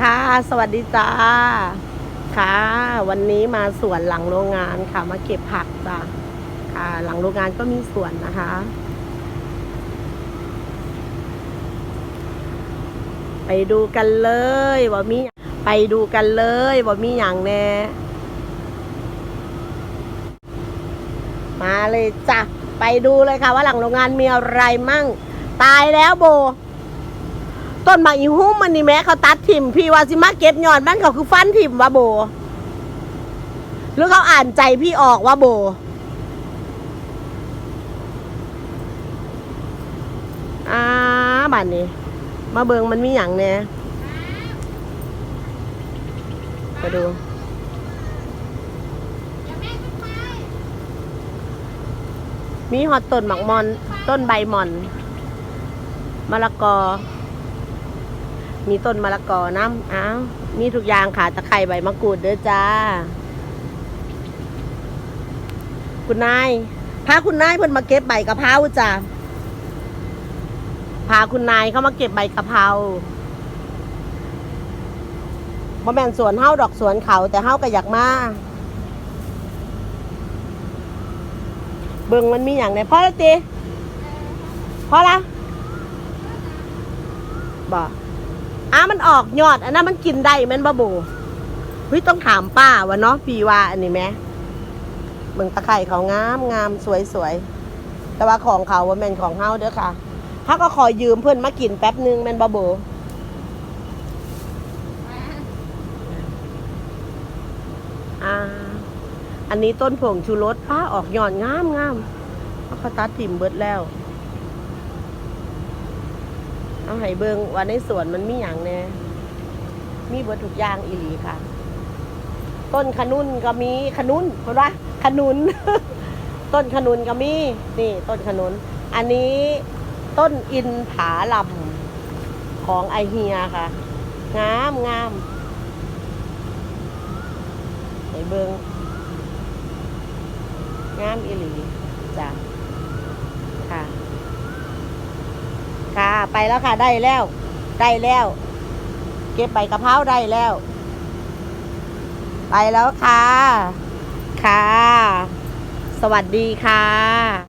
ค่ะ สวัสดีจ้า ค่ะ วันนี้มาสวนหลังโรงงานค่ะ มาเก็บผักจ้าค่ะ หลังโรงงานก็มีสวนนะคะ ไปดูกันเลยว่ามี ไปดูกันเลยว่ามีอย่างแน่ มาเลยจ้ะ ไปดูเลยค่ะว่าหลังโรงงานมีอะไรมั่ง ตายแล้วโบ ต้นมาอีหุ้มมันนี่แม้เขาตัดถิ่มพี่ว่าสิมาเก็บยอดมันเขาคือฟันถิ่มวะโบ หรือเขาอ่านใจพี่ออกว่าโบอ่าบัดนี้ มาเบิงมันมีอย่างแน่ไปดูมีฮอตต้นหมักมอน ต้นใบหมอนมะละกอ มีต้นมะละกอน้ำอ้าวมีทุกอย่างค่ะตะไคร้ใบมะกรูดเด้อจ้า คุณนายพาคุณนายเพิ่นมาเก็บใบกะเพราจ้าพาคุณนายเข้ามาเก็บใบกะเพราบ่แม่นสวนเฮาดอกสวนเขาแต่เฮาก็อยากมาเบิ่งมันมีอย่างไรพ่อละติพ่อละบอ้ อามันออกยอด อันนั้นมันกินได้แมนบ่โบเฮ้ยต้องถามป้าวะเนาะพี่ว่าอันนี้ไหมเบิ่งตะไคร่เขางามงามสวยสวยแต่ว่าของเขาว่าแม่นของเฮาเด้อค่ะถ้าก็ขอยืมเพื่อนมากินแป๊บนึงแม่นบ่โบอ่า อันนี้ต้นผงชูรสป้าออกยอดงามงามเพราะเขาตัดถิ่มเบิดแล้ว เอาให้เบิงว่าในสวนมันมีอย่างแน่มีเบิดทุกอย่างอีหลีค่ะ ต้นขนุนก็มีขนุนเห็นปะขนุน ต้นขนุนก็มีนี่ต้นขนุน อันนี้ต้นอินผาลำของไอเฮียค่ะ งามงามให้เบิงงามอีหลีจ้ะค่ะ ค่ะ ไปแล้วค่ะ ได้แล้ว ได้แล้ว เก็บใบกะเพราได้แล้ว ไปแล้วค่ะ ค่ะ สวัสดีค่ะ